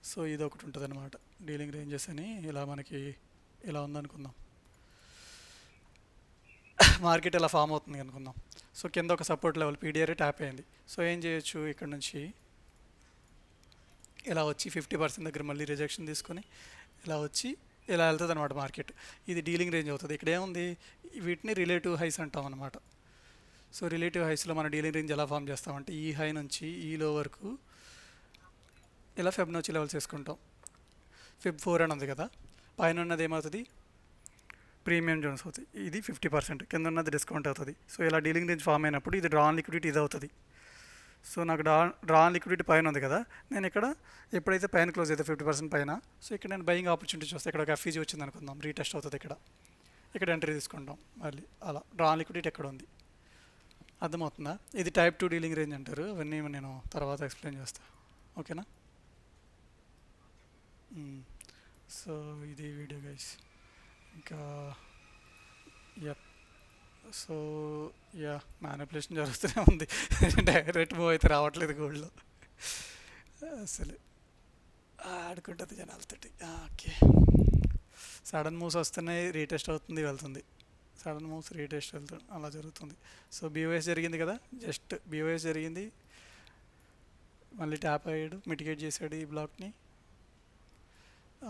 సో ఇది ఒకటి ఉంటుంది అనమాట డీలింగ్ రేంజెస్ అని ఇలా మనకి ఇలా ఉందనుకుందాం. మార్కెట్ ఇలా ఫామ్ అవుతుంది అనుకుందాం. సో కింద ఒక సపోర్ట్ లెవెల్ పీడిఆర్ఏ ట్యాప్ అయింది. సో ఏం చేయొచ్చు ఇక్కడ నుంచి? ఇలా వచ్చి ఫిఫ్టీ పర్సెంట్ దగ్గర మళ్ళీ రిజెక్షన్ తీసుకొని ఇలా వచ్చి ఇలా వెళ్తుంది అనమాట మార్కెట్. ఇది డీలింగ్ రేంజ్ అవుతుంది. ఇక్కడ ఏముంది? వీటిని రిలేటివ్ హైస్ అంటాం అనమాట సో రిలేటివ్ హైస్లో మన డీలింగ్ రేంజ్ ఎలా ఫామ్ చేస్తామంటే ఈ హై నుంచి ఈ లో వరకు ఇలా ఫెబ్నోచి లెవెల్స్ వేసుకుంటాం. ఫిబ్ ఫోర్ అని ఉంది కదా పైన ఉన్నది ఏమవుతుంది? ప్రీమియం జోన్స్ అవుతుంది. ఇది ఫిఫ్టీ పర్సెంట్. కింద ఉన్నది డిస్కౌంట్ అవుతుంది. సో ఇలా డీలింగ్ రేంజ్ ఫామ్ అయినప్పుడు ఇది డ్రాన్ లిక్విడిటీ ఇది అవుతుంది. సో నాకు డ్రా డ్రా లిక్విడిటీ పైన ఉంది కదా. నేను ఇక్కడ ఎప్పుడైతే పైన క్లోజ్ అయితే ఫిఫ్టీ పర్సెంట్ పైన సో ఇక్కడ నేను బయింగ్ ఆపర్చునిటీ చూస్తే ఇక్కడ ఒక ఎఫ్ఈజీ వచ్చింది అనుకుందాం రీటెస్ట్ అవుతుంది ఇక్కడ. ఇక్కడ ఎంట్రీ తీసుకుంటాం. మళ్ళీ అలా. డ్రా లిక్విడిటీ ఎక్కడ ఉంది? అర్థమవుతుందా? ఇది టైప్ టూ డీలింగ్ రేంజ్ అంటారు. అవన్నీ నేను తర్వాత ఎక్స్ప్లెయిన్ చేస్తాను ఓకేనా? సో ఇది వీడియో గైస్ ఇంకా ఎప్ సో యా మ్యానిపులేషన్ జరుగుతూనే ఉంది. డైరెక్ట్ మూవ్ అయితే రావట్లేదు గోల్డ్లో. అసలు ఆడుకుంటుంది జనాలతోటి. ఓకే. సడన్ మూవ్స్ వస్తున్నాయి రీటెస్ట్ అవుతుంది వెళ్తుంది. సడన్ మూవ్స్ రీటెస్ట్ వెళ్తుంది అలా జరుగుతుంది. సో బీఓఎస్ జరిగింది కదా? జస్ట్ బీఓఎస్ జరిగింది. మళ్ళీ ట్యాప్ అయ్యాడు మిటిగేట్ చేశాడు ఈ బ్లాక్ని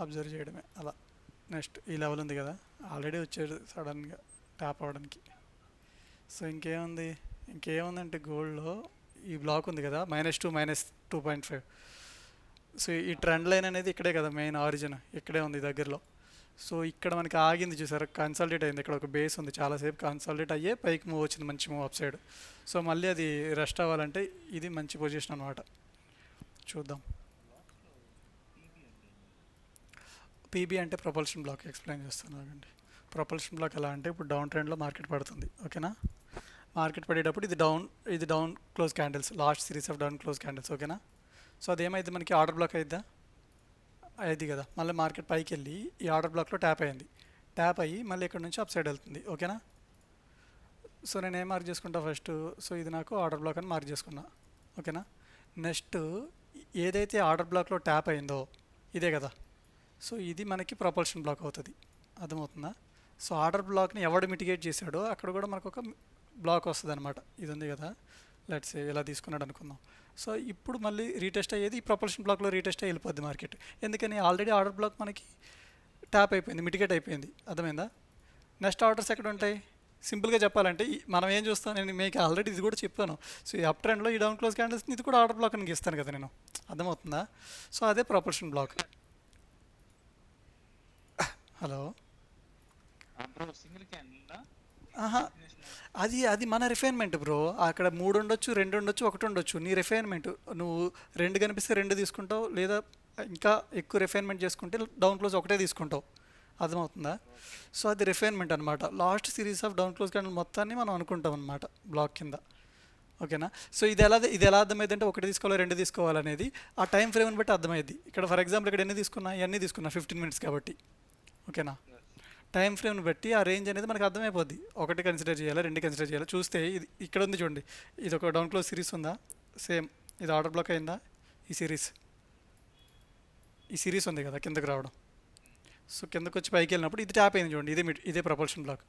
అబ్జర్వ్ చేయడమే అలా. నెక్స్ట్ ఈ లెవెల్ ఉంది కదా? ఆల్రెడీ వచ్చాడు సడన్గా ట్యాప్ అవ్వడానికి సో ఇంకేముంది? ఇంకేముందంటే గోల్డ్లో ఈ బ్లాక్ ఉంది కదా minus two minus two point five. So ఈ ట్రెండ్ లైన్ అనేది ఇక్కడే కదా మెయిన్ ఆరిజిన్ ఇక్కడే ఉంది దగ్గరలో. సో ఇక్కడ మనకి ఆగింది చూసారు? కన్సల్టేట్ అయింది. ఇక్కడ ఒక బేస్ ఉంది. చాలాసేపు కన్సల్టేట్ అయ్యే పైకి మూవ్ వచ్చింది మంచి మూవ్ అప్ సైడ్ సో మళ్ళీ అది రెస్ట్ అవ్వాలంటే ఇది మంచి పొజిషన్ అనమాట చూద్దాం. పీబీ అంటే ప్రొపల్షన్ బ్లాక్ ఎక్స్ప్లెయిన్ చేస్తాను ఆగండి. ప్రొపల్షన్ బ్లాక్ ఎలా అంటే ఇప్పుడు డౌన్ ట్రెండ్లో మార్కెట్ పడుతుంది ఓకేనా మార్కెట్ పడేటప్పుడు ఇది డౌన్ ఇది down close candles last series of down close candles ఓకేనా సో అదేమైంది మనకి ఆర్డర్ బ్లాక్ అయిద్దా? అయింది కదా. మళ్ళీ మార్కెట్ పైకి వెళ్ళి ఈ ఆర్డర్ బ్లాక్లో ట్యాప్ అయింది. ట్యాప్ అయ్యి మళ్ళీ ఇక్కడ నుంచి అప్ సైడ్ వెళ్తుంది ఓకేనా సో నేను ఏం మార్క్ చేసుకుంటా ఫస్ట్ సో ఇది నాకు ఆర్డర్ బ్లాక్ అని మార్క్ చేసుకున్నా ఓకేనా నెక్స్ట్ ఏదైతే ఆర్డర్ బ్లాక్లో ట్యాప్ అయిందో ఇదే కదా? సో ఇది మనకి ప్రొపల్షన్ బ్లాక్ అవుతుంది. అర్థమవుతుందా? సో ఆర్డర్ బ్లాక్ని ఎవడు మిటిగేట్ చేశాడో అక్కడ కూడా మనకు ఒక బ్లాక్ వస్తుంది అనమాట ఇది ఉంది కదా లెట్స్ ఇలా తీసుకున్నాడు అనుకుందాం. సో ఇప్పుడు మళ్ళీ రీటెస్ట్ అయ్యేది ఈ ప్రొపల్షన్ బ్లాక్లో రీటెస్ట్ అయ్యి వెళ్ళిపోద్ది మార్కెట్ ఎందుకని ఆల్రెడీ ఆర్డర్ బ్లాక్ మనకి ట్యాప్ అయిపోయింది మిటిగేట్ అయిపోయింది. అర్థమైందా? నెక్స్ట్ ఆర్డర్స్ ఎక్కడ ఉంటాయి? సింపుల్గా చెప్పాలంటే మనం ఏం చూస్తాం? నేను మీకు ఆల్రెడీ ఇది కూడా చెప్పాను. సో ఈ అప్ ట్రెండ్లో ఈ డౌన్ క్లోజ్ క్యాండిల్స్ ఇది కూడా ఆర్డర్ బ్లాక్ అని ఇస్తాను కదా నేను. అర్థమవుతుందా? సో అదే propulsion block hello bro single can ఆహా అది అది మన రిఫైన్మెంట్ బ్రో. అక్కడ మూడు ఉండొచ్చు రెండు ఉండొచ్చు ఒకటి ఉండొచ్చు. నీ రిఫైన్మెంట్ నువ్వు రెండు కనిపిస్తే రెండు తీసుకుంటావు లేదా ఇంకా ఎక్కువ రిఫైన్మెంట్ చేసుకుంటే డౌన్ క్లోజ్ ఒకటే తీసుకుంటావు. అర్థమవుతుందా? సో అది రిఫైన్మెంట్ అనమాట last series of down close candle మొత్తాన్ని మనం అనుకుంటాం అనమాట బ్లాక్ కింద. ఓకేనా? సో ఇది ఎలా ఇది ఎలా అర్థమైంది అంటే ఒకటి తీసుకోవాలి రెండు తీసుకోవాలనేది. ఆ టైం ఫ్రేమ్ని బట్టి అర్థమైంది ఇక్కడ ఫర్ ఎగ్జాంపుల్ ఇక్కడ ఎన్ని తీసుకున్నా ఇవన్నీ తీసుకున్నా ఫిఫ్టీన్ మినిట్స్ కాబట్టి. ఓకేనా? టైం ఫ్రేమ్ని బట్టి ఆ రేంజ్ అనేది మనకు అర్థమైపోద్ది. ఒకటి కన్సిడర్ చేయాలి రెండు కన్సిడర్ చేయాలి? చూస్తే ఇది ఇక్కడ ఉంది చూడండి. ఇది ఒక డౌన్ క్లోజ్ సిరీస్ ఉందా? సేమ్ ఇది ఆర్డర్ బ్లాక్ అయిందా? ఈ సిరీస్ ఈ సిరీస్ ఉంది కదా కిందకి రావడం. సో కిందకు వచ్చి పైకి వెళ్ళినప్పుడు ఇది ట్యాప్ అయింది చూడండి. ఇదే మిడ్- ఇదే ప్రపల్షన్ బ్లాక్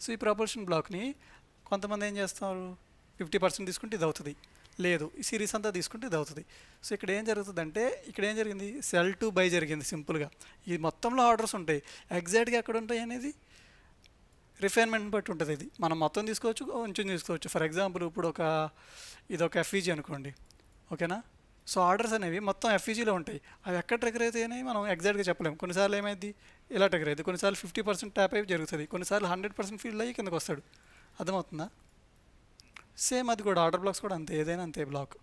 సో ఈ ప్రపల్షన్ బ్లాక్ని కొంతమంది ఏం చేస్తారు? ఫిఫ్టీ పర్సెంట్ తీసుకుంటే ఇది అవుతుంది. లేదు. ఈ సిరీస్ అంతా తీసుకుంటే ఇది అవుతుంది. సో ఇక్కడ ఏం జరుగుతుందంటే ఇక్కడ ఏం జరిగింది? సెల్ టు బై జరిగింది సింపుల్గా. ఈ మొత్తంలో ఆర్డర్స్ ఉంటాయి. ఎగ్జాక్ట్గా ఎక్కడ ఉంటాయి అనేది? రిఫైన్మెంట్ బట్టి ఉంటుంది ఇది. మనం మొత్తం తీసుకోవచ్చు కొంచెం తీసుకోవచ్చు. ఫర్ ఎగ్జాంపుల్ ఇప్పుడు ఒక ఇది ఒక ఎఫ్ఈజీ అనుకోండి. ఓకేనా? సో ఆర్డర్స్ అనేవి మొత్తం ఎఫ్ఈజీలో ఉంటాయి. అవి ఎక్కడ ట్రిగర్ అవుతాయి అని మనం ఎగ్జాక్ట్గా చెప్పలేము కొన్నిసార్లు ఏమైంది ఇలా ట్రిగర్ అయింది కొన్నిసార్లు ఫిఫ్టీ పర్సెంట్ ట్యాప్ అయ్యి జరుగుతుంది. కొన్నిసార్లు హండ్రెడ్ పర్సెంట్ ఫీల్డ్ అయ్యి కిందకు వస్తాడు అర్థమవుతుందా? సేమ్ అది కూడా ఆర్డర్ బ్లాక్స్ కూడా అంతే ఏదైనా అంతే బ్లాక్.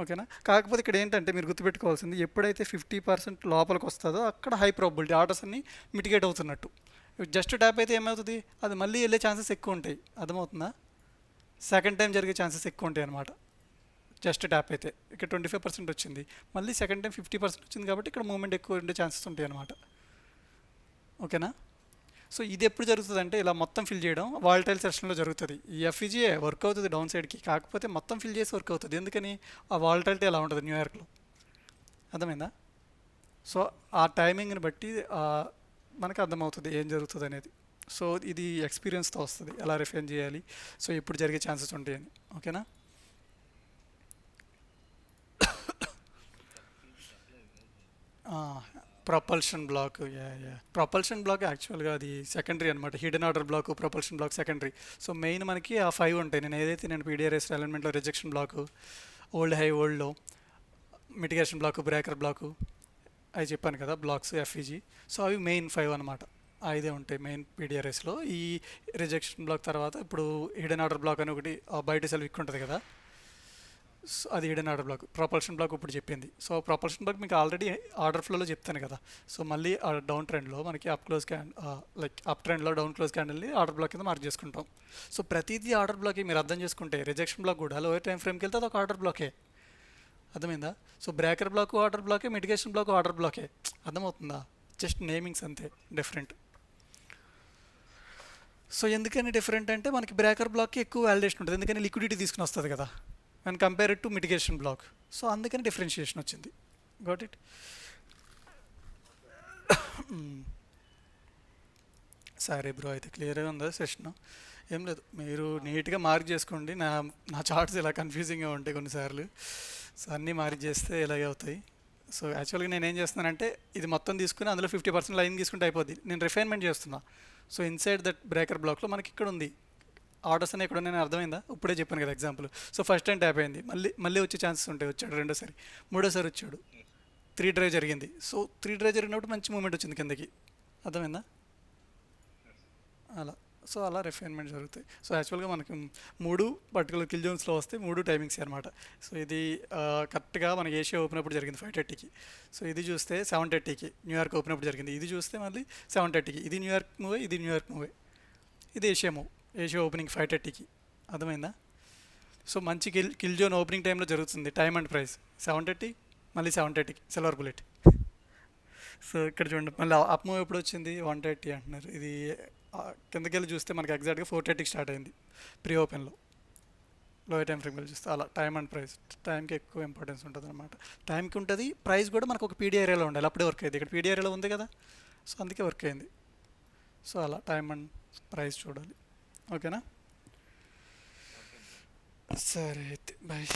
ఓకేనా? కాకపోతే ఇక్కడ ఏంటంటే మీరు గుర్తుపెట్టుకోవాల్సింది ఎప్పుడైతే ఫిఫ్టీ పర్సెంట్ లోపలికి వస్తుందో అక్కడ హై ప్రాబిలిటీ ఆర్డర్స్ అన్ని మిటిగేట్ అవుతున్నట్టు. జస్ట్ ట్యాప్ అయితే ఏమవుతుంది? అది మళ్ళీ వెళ్ళే ఛాన్సెస్ ఎక్కువ ఉంటాయి. అర్థమవుతుందా? సెకండ్ టైం జరిగే ఛాన్సెస్ ఎక్కువ ఉంటాయి అనమాట జస్ట్ ట్యాప్ అయితే. ఇక్కడ ట్వంటీ ఫైవ్ పర్సెంట్ వచ్చింది. మళ్ళీ సెకండ్ టైం ఫిఫ్టీ పర్సెంట్ వచ్చింది కాబట్టి ఇక్కడ మూమెంట్ ఎక్కువ ఉండే ఛాన్సెస్ ఉంటాయి అనమాట ఓకేనా? సో ఇది ఎప్పుడు జరుగుతుంది అంటే ఇలా మొత్తం ఫిల్ చేయడం వాల్టైల్ సెషన్లో జరుగుతుంది. ఈ ఎఫ్ఈజీఏ వర్క్ అవుతుంది డౌన్ సైడ్కి కాకపోతే మొత్తం ఫిల్ చేసి వర్క్ అవుతుంది. ఎందుకని? ఆ వాల్టైలిటీ అలా ఉంటుంది న్యూయార్క్లో అర్థమైందా? సో ఆ టైమింగ్ని బట్టి మనకు అర్థమవుతుంది ఏం జరుగుతుంది అనేది. సో ఇది ఎక్స్పీరియన్స్తో వస్తుంది. ఎలా రిఫైన్ చేయాలి? సో ఎప్పుడు జరిగే ఛాన్సెస్ ఉంటాయని. ఓకేనా? <coughs> Propulsion block propulsion propulsion block యాక్చువల్గా అది సెకండరీ అనమాట hidden order block propulsion block secondary so main మనకి ఆ ఫైవ్ ఉంటాయి. నేను ఏదైతే నేను పీడిఆర్ఎస్ ఎలిమెంట్లో రిజెక్షన్ బ్లాక్ ఓల్డ్ హై ఓల్డ్లో మిటిగేషన్ బ్లాక్ బ్రేకర్ బ్లాకు అవి చెప్పాను కదా బ్లాక్స్ ఎఫ్ఈజీ సో అవి మెయిన్ ఫైవ్ అనమాట ఐదే ఉంటాయి మెయిన్ పీడిఆర్ఎస్లో ఈ రిజెక్షన్ బ్లాక్ తర్వాత ఇప్పుడు హిడెన్ ఆర్డర్ బ్లాక్ అని ఒకటి ఆ బయట సెల్ ఉంటుంది కదా అది hidden order block propulsion block ఇప్పుడు చెప్పింది. సో ప్రొపల్షన్ బ్లాక్ మీకు ఆల్రెడీ ఆర్డర్ ఫ్లోలో చెప్తాను కదా. సో మళ్ళీ ఆ డౌన్ ట్రెండ్లో మనకి అప్ క్లోజ్ క్యాండ్ లైక్ అప్ ట్రెండ్లో డౌన్ క్లోజ్ క్యాండిల్ని ఆర్డర్ బ్లాక్ కింద మార్క్ చేసుకుంటాం. సో ప్రతిదీ ఆర్డర్ బ్లాక్ మీరు అర్థం చేసుకుంటే రిజెక్షన్ బ్లాక్ కూడా లోయర్ టైం ఫ్రేమ్కి వెళ్తే అదొక ఒక ఆర్డర్ బ్లాకే. అర్థమైందా? సో బ్రేకర్ బ్లాక్ ఆర్డర్ బ్లాకే మిటిగేషన్ బ్లాక్ ఆర్డర్ బ్లాకే. అర్థమవుతుందా? జస్ట్ నేమింగ్స్ అంతే డిఫరెంట్. సో ఎందుకని డిఫరెంట్ అంటే మనకి బ్రేకర్ బ్లాక్కి ఎక్కువ వాలిడేషన్ ఉంటుంది. ఎందుకని లిక్విడిటీ తీసుకుని వస్తుంది కదా. And compare to mitigation block so అందుకని డిఫరెన్షియేషన్ వచ్చింది. గాట్ ఇట్ సరే బ్రో అయితే క్లియర్గా ఉందా సెషన్ ఏం లేదు. మీరు నీట్గా మార్క్ చేసుకోండి. నా నా చార్ట్స్ ఇలా కన్ఫ్యూజింగ్గా ఉంటాయి కొన్నిసార్లు. సో అన్నీ మార్క్ చేస్తే ఇలాగే అవుతాయి. సో యాక్చువల్గా నేను ఏం చేస్తున్నానంటే ఇది మొత్తం తీసుకుని అందులో ఫిఫ్టీ పర్సెంట్ లైన్ తీసుకుంటే అయిపోద్ది. నేను రిఫైన్మెంట్ చేస్తున్నా. సో ఇన్సైడ్ దట్ బ్రేకర్ బ్లాక్లో మనకి ఇక్కడ ఉంది. ఆర్డర్స్ అనే ఎక్కడ నేను అర్థమైందా? ఇప్పుడే చెప్పాను కదా example so first time tap అయింది. మళ్ళీ మళ్ళీ వచ్చే ఛాన్సెస్ ఉంటాయి. వచ్చాడు రెండోసారి. మూడోసారి వచ్చాడు. త్రీ డ్రైవ్ జరిగింది. సో త్రీ డ్రైవ్ జరిగినప్పుడు మంచి మూమెంట్ వచ్చింది కిందకి. అర్థమైందా? అలా. సో అలా రిఫైన్మెంట్ జరుగుతాయి. సో యాక్చువల్గా మనకి మూడు పర్టికులర్ కిల్ జోన్స్లో వస్తే మూడు టైమింగ్స్ అనమాట సో ఇది కరెక్ట్గా మనకి ఏషియా ఓపెన్ అప్పుడు జరిగింది ఫైవ్ థర్టీకి సో ఇది చూస్తే సెవెన్ థర్టీకి న్యూయార్క్ ఓపెన్ అప్పుడు జరిగింది. ఇది చూస్తే మళ్ళీ సెవెన్ థర్టీకి ఇది న్యూయార్క్ మూవీ ఇది న్యూయార్క్ మూవే ఇది Asia move Asia opening five థర్టీకి అర్థమైందా? సో మంచి కిల్ కిల్ జోన్ ఓపెనింగ్ టైంలో జరుగుతుంది. Time and price seven thirty మళ్ళీ సెవెన్ థర్టీకి సిల్వర్ బుల్లెట్ సో ఇక్కడ చూడండి మళ్ళీ అప్ మూవ్ ఎప్పుడు వచ్చింది? వన్ థర్టీ అంటున్నారు. ఇది కిందకి వెళ్ళి చూస్తే మనకి ఎగ్జాక్ట్గా ఫోర్ థర్టీకి స్టార్ట్ అయింది. ప్రీ ఓపెన్లో లోయర్ టైం ఫ్రేమ్ వెళ్ళి చూస్తే అలా టైం అండ్ ప్రైస్ టైంకి ఎక్కువ ఇంపార్టెన్స్ ఉంటుంది అనమాట టైంకి ఉంటుంది ప్రైస్ కూడా మనకు ఒక పీడీ ఏరియాలో ఉండాలి. అప్పుడే వర్క్ అయింది ఇక్కడ పీడీ ఏరియాలో ఉంది కదా? సో అందుకే వర్క్ అయింది. సో అలా టైం అండ్ ప్రైస్ చూడాలి. ఓకేనా? సరే అయితే బాయ్.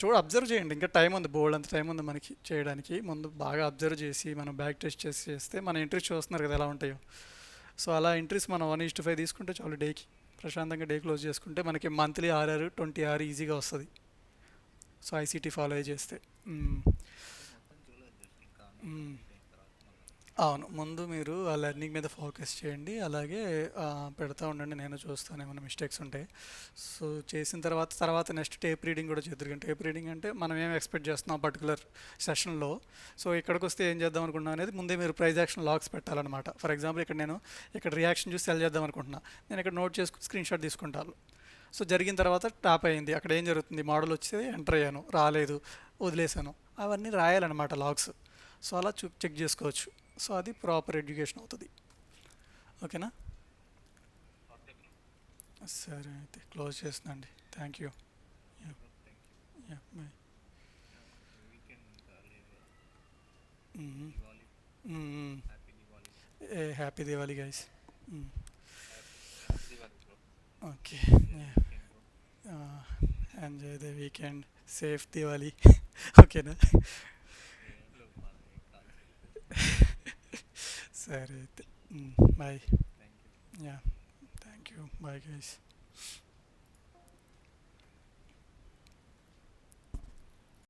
చూడ అబ్జర్వ్ చేయండి. ఇంకా టైం ఉంది బోల్డ్ అంత టైం ఉంది మనకి చేయడానికి. ముందు బాగా అబ్జర్వ్ చేసి మనం బ్యాక్ టెస్ట్ చేసి చేస్తే మన ఎంట్రీస్ చూస్తున్నారు కదా ఎలా ఉంటాయో. సో అలా ఎంట్రీస్ మనం వన్ ఇస్ట్ ఫైవ్ తీసుకుంటే చాలు డేకి ప్రశాంతంగా డే క్లోజ్ చేసుకుంటే మనకి మంత్లీ ఆర్ఆర్ ట్వంటీ ఆర్ ఈజీగా వస్తుంది. సో ఐసీటీ ఫాలో అయ్యి చేస్తే. అవును. ముందు మీరు ఆ లెర్నింగ్ మీద ఫోకస్ చేయండి. అలాగే ఆ, పెడతా ఉండండి. నేను చూస్తాను ఏమైనా మిస్టేక్స్ ఉంటాయి సో చేసిన తర్వాత తర్వాత నెక్స్ట్ టేప్ రీడింగ్ కూడా చేద్దరు. టేప్ రీడింగ్ అంటే మనం ఏం ఎక్స్పెక్ట్ చేస్తున్నాం పర్టికులర్ సెషన్లో. సో ఇక్కడికి వస్తే ఏం చేద్దాం అనుకుంటున్నాం అనేది ముందే మీరు ప్రైజ్ యాక్షన్ లాగ్స్ పెట్టాలన్నమాట. ఫర్ ఎగ్జాంపుల్ ఇక్కడ నేను ఇక్కడ రియాక్షన్ చూసి సెల్ చేద్దాం అనుకుంటున్నా. నేను ఇక్కడ నోట్ చేసుకుని స్క్రీన్ షాట్ తీసుకుంటాను. సో జరిగిన తర్వాత టాప్ అయింది. అక్కడ ఏం జరుగుతుంది? మోడల్ వచ్చేది ఎంటర్ అయ్యాను. రాలేదు. వదిలేసాను. అవన్నీ రాయాలన్నమాట లాగ్స్ సో అలా చూ చెక్ చేసుకోవచ్చు. సో అది ప్రాపర్ ఎడ్యుకేషన్ అవుతుంది. ఓకేనా? సరే అయితే క్లోజ్ చేస్తుందండి thank you yeah bye a happy Diwali guys okay enjoy the weekend safe Diwali ఓకేనా సరే అయితే bye yeah thank you bye guys